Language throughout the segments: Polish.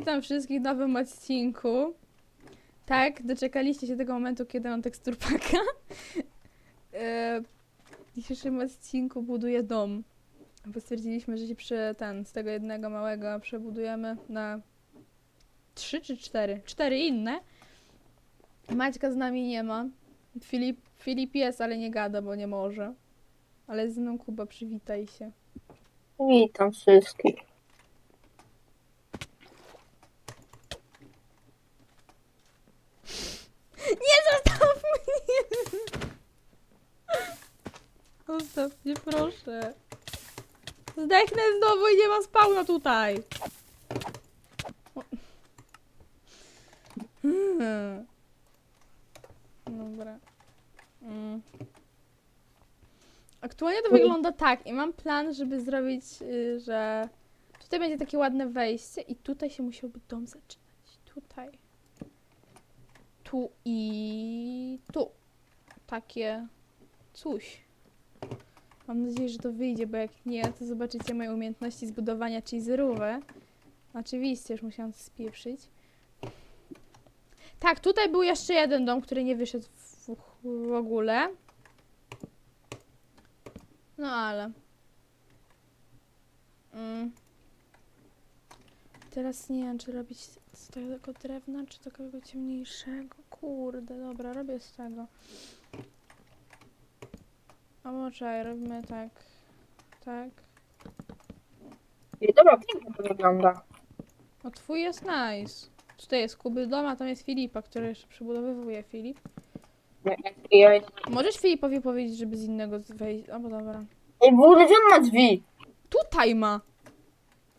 Witam wszystkich w nowym odcinku. Tak, doczekaliście się tego momentu, kiedy mam tekstur paka. E, W dzisiejszym odcinku buduję dom. Bo stwierdziliśmy, że się przy ten, z tego jednego małego przebudujemy na trzy czy cztery? Cztery inne. Maćka z nami nie ma. Filip, Filip jest, ale nie gada, bo nie może. Ale ze mną Kuba, przywitaj się. Witam wszystkich. Nie zostaw mnie! Zostaw mnie, proszę. Zdechnę znowu i nie ma spawna tutaj. Hmm. Dobra. Mm. Aktualnie to wygląda tak i mam plan, żeby zrobić, y, że tutaj będzie takie ładne wejście i tutaj się musiałby dom zaczynać. Tutaj tu i tu. Takie coś. Mam nadzieję, że to wyjdzie, bo jak nie, to zobaczycie moje umiejętności zbudowania cheese'rówy. Oczywiście, już musiałam spieprzyć. Tak, tutaj był jeszcze jeden dom, który nie wyszedł w, w ogóle. No ale... Mm. Teraz nie wiem, czy robić z tego drewna, czy takiego ciemniejszego. Kurde, dobra, robię z tego. A może robimy tak. Tak. I dobra, pięknie to wygląda. O, twój jest nice. Tutaj jest Kuby dom, a tam jest Filipa, który jeszcze przebudowywuje Filip. Ja... Możesz Filipowi powiedzieć, żeby z innego wejść. O, bo dobra. Ej, gdzie on ma drzwi? Tutaj ma!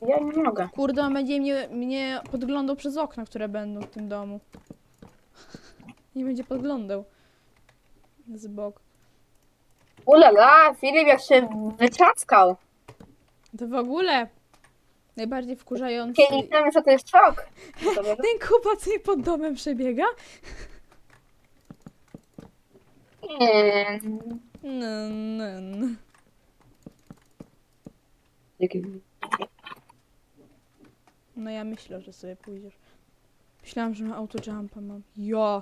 Ja nie mogę. Kurde, on będzie mnie, mnie podglądał przez okna, które będą w tym domu. Nie będzie podglądał. Z boku. Ulala, Filip jak się wyciaskał. To w ogóle najbardziej wkurzający. Pięknie, że to jest szok. Ten kupa, co mi pod domem przebiega? Nie. No, no, no. no ja myślę, że sobie pójdziesz. Myślałam, że na autojumpa mam. Jo!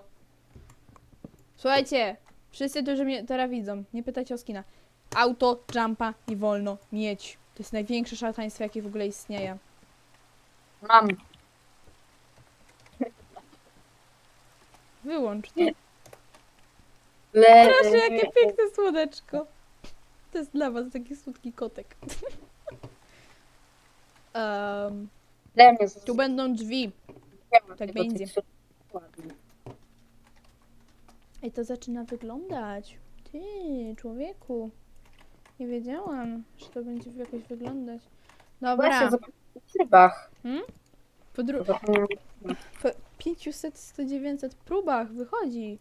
Słuchajcie, wszyscy, którzy mnie teraz widzą, nie pytajcie o skina. Auto jumpa nie wolno mieć. To jest największe szataństwo, jakie w ogóle istnieje. Mam. Wyłącz to. Le... Proszę, jakie piękne słoneczko. To jest dla was taki słodki kotek. um, Le mnie tu będą drzwi. Tak będzie. Ładnie. Ej, to zaczyna wyglądać. Ty, człowieku. Nie wiedziałam, że to będzie jakoś wyglądać. Dobra. Właśnie, zapomniałem o rybach. Po, dru- Zapomniałem. po 500, 100, 900 próbach wychodzi.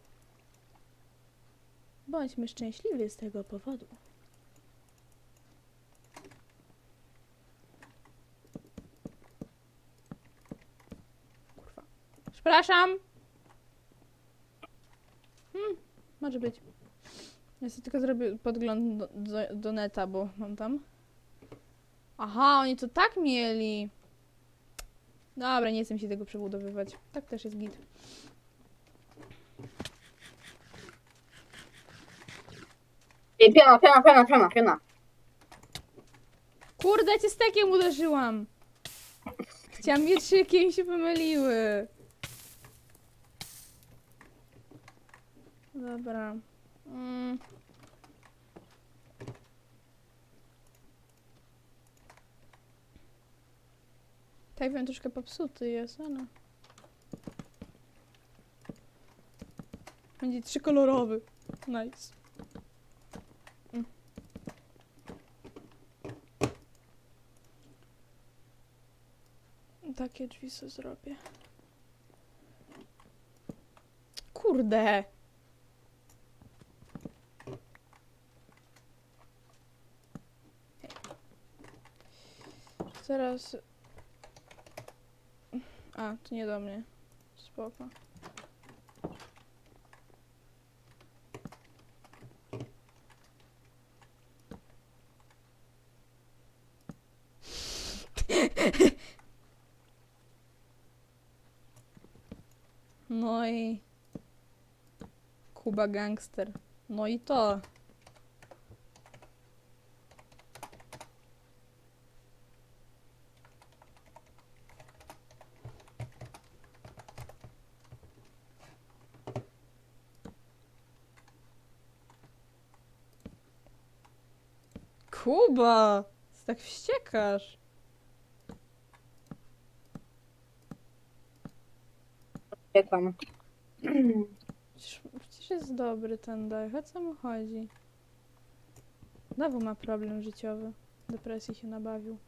Bądźmy szczęśliwi z tego powodu. Kurwa. Przepraszam. Hmm, może być. Ja sobie tylko zrobię podgląd do, do, do neta, bo mam tam. Aha, oni to tak mieli. Dobra, nie chcę mi się tego przebudowywać. Tak też jest git. Ej, piana, piana, piana, piana, piana. Kurde, ja cię stekiem uderzyłam. Chciałam wietrzyki mi się pomyliły. Dobra. Mm. Tak wiem, troszkę popsuty jest, ale... Będzie trzykolorowy. Nice. Mm. Takie drzwi sobie zrobię. Kurde! Zaraz... A, to nie do mnie. Spoko. No i... Kuba Gangster. No i to. Kuba! Co tak wściekasz? Czekam. Przecież, przecież jest dobry ten dach, o co mu chodzi? Znowu ma problem życiowy. Depresji się nabawił.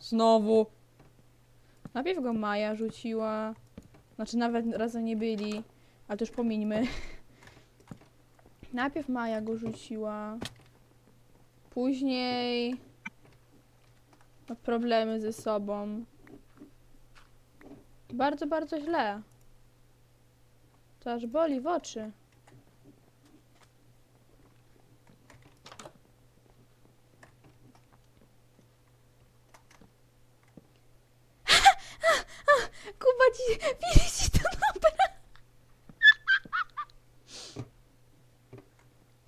Znowu! Najpierw go Maja rzuciła. Znaczy nawet razem nie byli, ale to już pomińmy. Najpierw Maja go rzuciła. Później ma problemy ze sobą. Bardzo, bardzo źle. To aż boli w oczy. Kuba ci, widzi ci to dobra.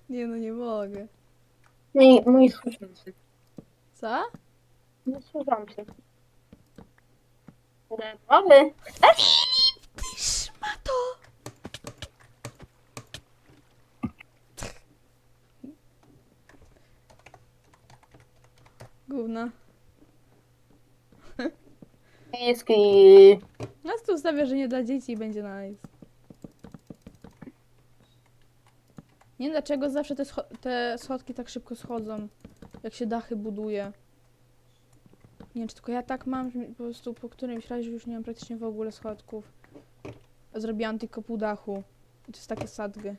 Nie no, nie mogę. Nie, mój służący. Co? Nie służący. Nowy. Ty szmato! Gówna. Miejski. Nas tu ustawia, że nie dla dzieci i będzie nice. Nie wiem dlaczego zawsze te, scho- te schodki tak szybko schodzą, jak się dachy buduje. Nie wiem, czy tylko ja tak mam, po prostu po którymś razie już nie mam praktycznie w ogóle schodków. Zrobiłam tylko pół dachu. To jest takie sadgy.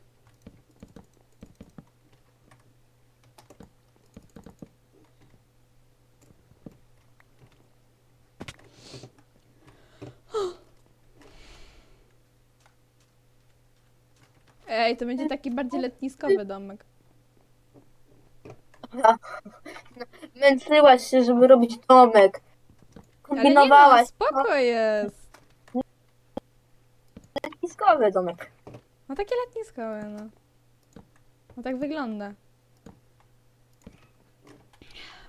Ej, to będzie taki bardziej letniskowy domek. Męczyłaś się, żeby robić domek. Ale nie no, Kombinowałaś. spoko jest. Letniskowy domek. No takie letniskowe, no. No tak wygląda.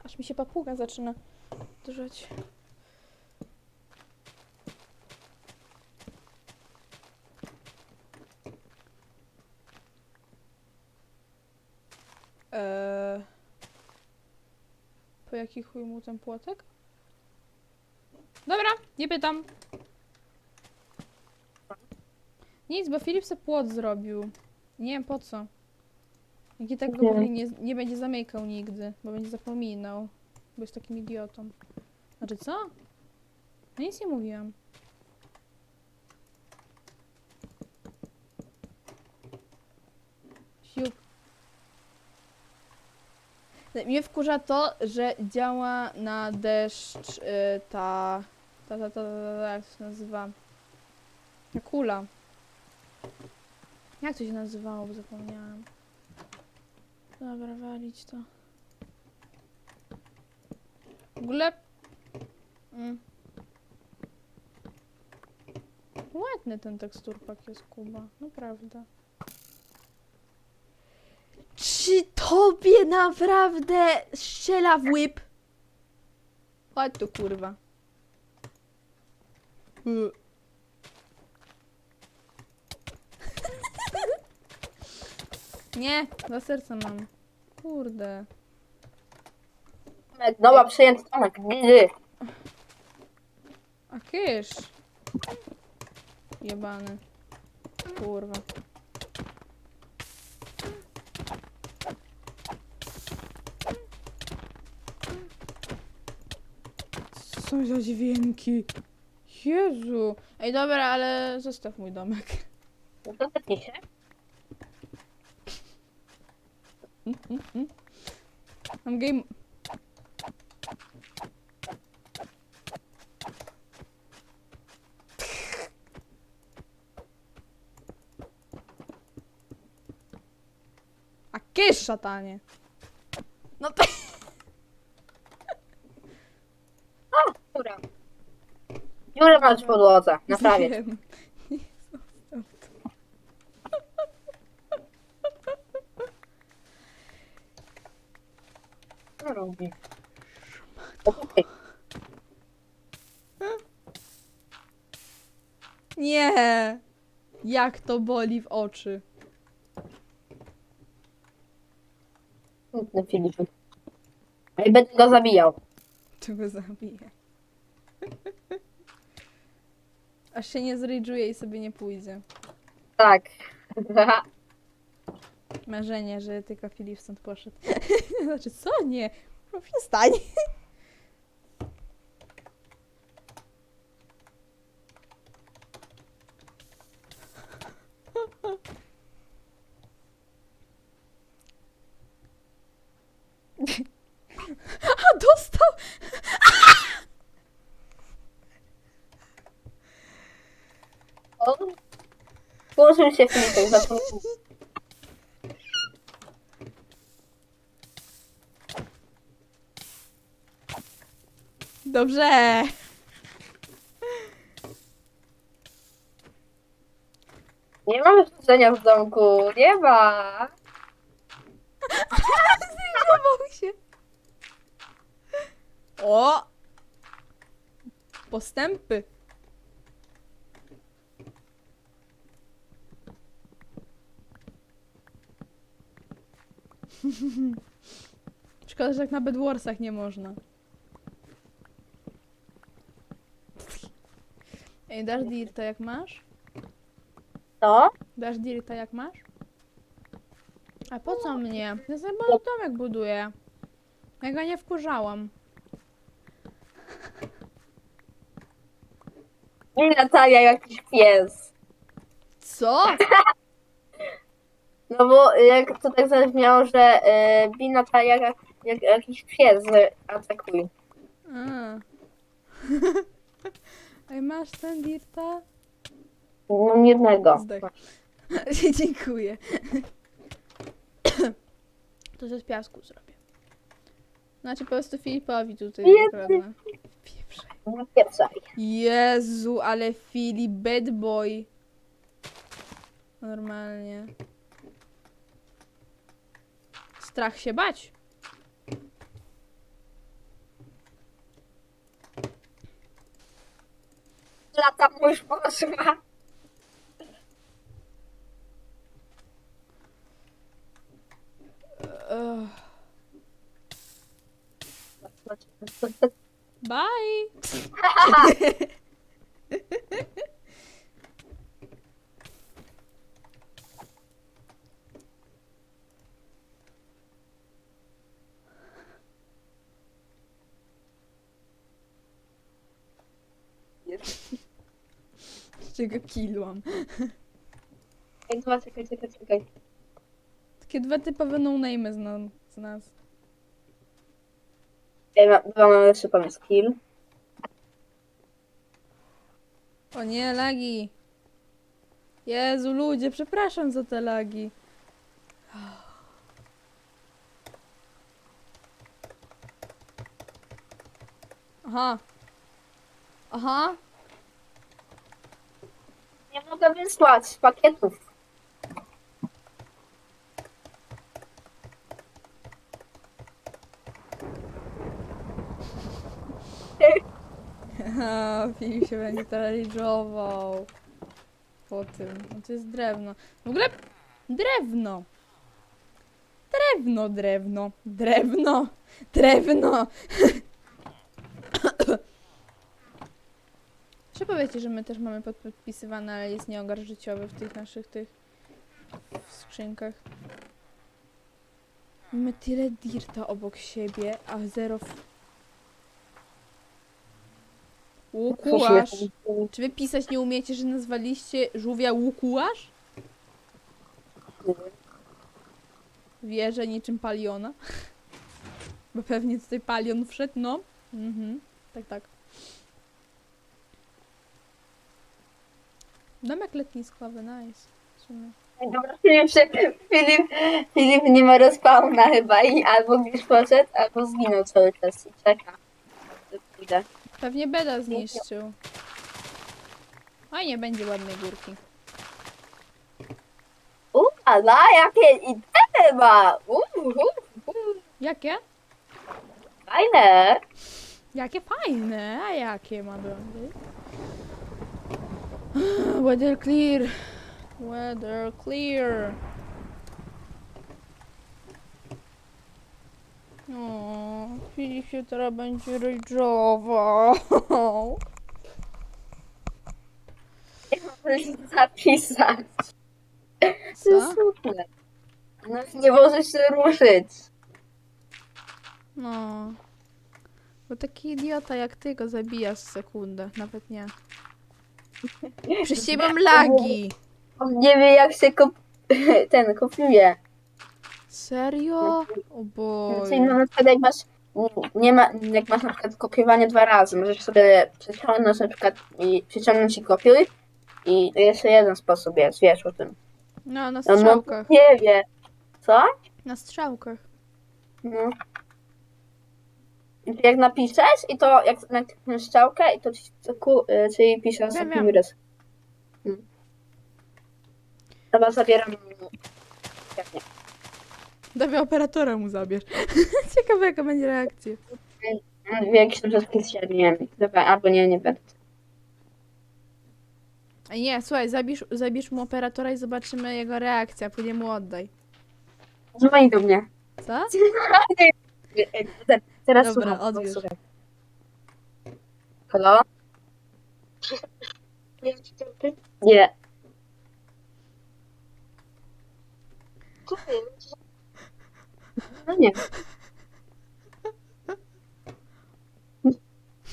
Aż mi się papuga zaczyna drzeć. Eee, po jaki chuj mu ten płotek? Dobra, nie pytam. Nic, bo Filip se płot zrobił. Nie wiem po co. Jak i tak go Nie. pewnie nie, nie będzie zamykał nigdy, bo będzie zapominał. Bo jest takim idiotą. Znaczy co? Ja nic nie mówiłam. Siup. Mnie wkurza to, że działa na deszcz y, ta, ta, ta, ta, ta, ta, jak to się nazywa? Ta kula. Jak to się nazywało, bo zapomniałam. Dobra, walić to. W ogóle... Mm. Ładny ten teksturpak jest, Kuba. Naprawdę. Czy tobie naprawdę strzela w łyb? Chodź tu, kurwa. Y. Nie, za serca mam. Kurde. Domek, Dobra, przyjęty domek. Gdy. A kysz. Jebany. Kurwa. Co za dźwięki? Jezu. Ej, dobra, ale zostaw mój domek. Dotknij się. Mam game... A kysz, szatanie. No to... Dziurę masz w podłodze, naprawię. Wiem. Co robi? Nie! Jak to boli w oczy. Piękny Filip. Ej, będę go zabijał. To go zabiję. Aż się nie zrydżuje i sobie nie pójdzie. Tak. Marzenie, że tylko Filip stąd poszedł. znaczy, co? Nie. No przestań. A, dostał! O. Się Filipek. Dobrze. Nie ma wrzucenia w domku, nie ma. Zrejmował się. O! Postępy. Szkoda, że tak na Bedwarsach nie można. Ej, dasz dirta jak masz? Co? Dasz dirta jak masz? A po co mnie? Ja sobie mały domek buduję. Ja go nie wkurzałam. Natalia jakiś pies. Co? No bo jak to tak zabrzmiało, że y, Bi Natalia jak, jak jakiś pies że atakuj. A. Ej, masz ten dirta? No jednego. Zdech. Dziękuję. To ze z piasku zrobię. Znaczy po prostu Filipowi tutaj Biedny. ukradnę. Pieprzaj. Pieprzaj. Jezu, ale Filip, bad boy. Normalnie. Strach się bać. Lata już poszła. Bye. Jeszcze go kilłam. Ej, dwa, czekaj, czekaj, czekaj. Takie dwa typowe no-name z, nam- z nas. Ej, ma, chyba mam lepszy pomysł. Kill. O nie, lagi. Jezu, ludzie, przepraszam za te lagi. Aha. Aha. Mogę wysłać pakietów. Aha, Filip się będzie terroryzował. Po tym. No to jest drewno. W ogóle drewno. Drewno, drewno. Drewno. Drewno. Powiecie, że my też mamy pod- podpisywane, ale jest nieogar życiowy w tych naszych tych skrzynkach. Mamy tyle dirta obok siebie, a zero... f- Łukułasz. Czy wy pisać nie umiecie, że nazwaliście żółwia łukułasz? Wierzę niczym paliona. Bo pewnie tutaj palion wszedł, no. Mhm. Tak, tak. Domek letniskowy, nice. W sumie. Dobra, Filip, się- Filip, Filip nie ma respawna chyba i albo gdzieś poszedł, albo zginął cały czas i czeka. Idę. Pewnie Beda zniszczył. Oj, nie będzie ładnej górki. Uala, jakie idee ma! Jakie? Fajne. Jakie fajne, a jakie ma będzie? Weather clear. Weather clear. O, Filip się teraz będzie rajdżował. Nie możesz zapisać. To Co? jest smutne. No, nie możesz się ruszyć. No. Bo taki idiota jak ty go zabijasz w sekundę, nawet nie. Przez ciebie mam lagi. On nie wie jak się kop... ten kopiuje. Serio? O Czyli no, Boże. na przykład jak masz nie ma, jak masz na przykład kopiowanie dwa razy, możesz sobie przeciągnąć na przykład i przeciągnąć i kopiuj i jeszcze jeden sposób jest, wiesz o tym. No, na No, no strzałkach. nie wie. Co? Na strzałkach. No. Jak napiszesz i to jak natkniesz strzałkę i to ci, to ku, y, czyli piszesz Wiem, ostatni wiem. wyraz. Mm. Chyba zabieram jak nie. Dawaj operatora mu zabierz. Ciekawe jaka będzie reakcja. W jakiś tam czas się nie wiem. Dobra, albo nie, nie będę. Ej, Nie, słuchaj, zabierz, zabierz mu operatora i zobaczymy jego reakcję, a później mu oddaj. Dzwoni do mnie. Co? Teraz Dobra, słucham, odbierz. słucham. Halo? Nie. No nie.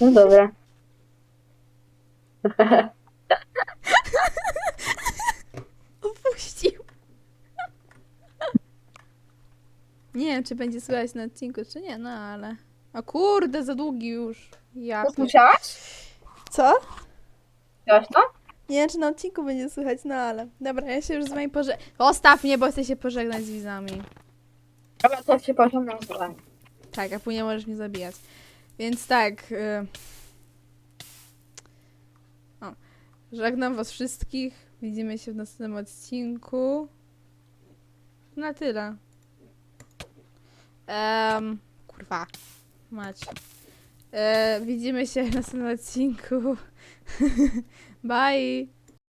No dobra. Nie wiem, czy będzie słychać na odcinku, czy nie, no ale... O kurde, za długi już. Ja. To słyszałaś? Co? Słyszałaś to? Nie wiem, czy na odcinku będzie słychać, no ale... Dobra, ja się już z wami pożegnam. Zostaw mnie, bo chcę się pożegnać z widzami. Dobra, to się poziom zdanie. Tak, a później możesz mnie zabijać. Więc tak. Y... O. Żegnam was wszystkich. Widzimy się w następnym odcinku. Na tyle. Um, kurwa. Mać. E, widzimy się w następnym odcinku. Bye.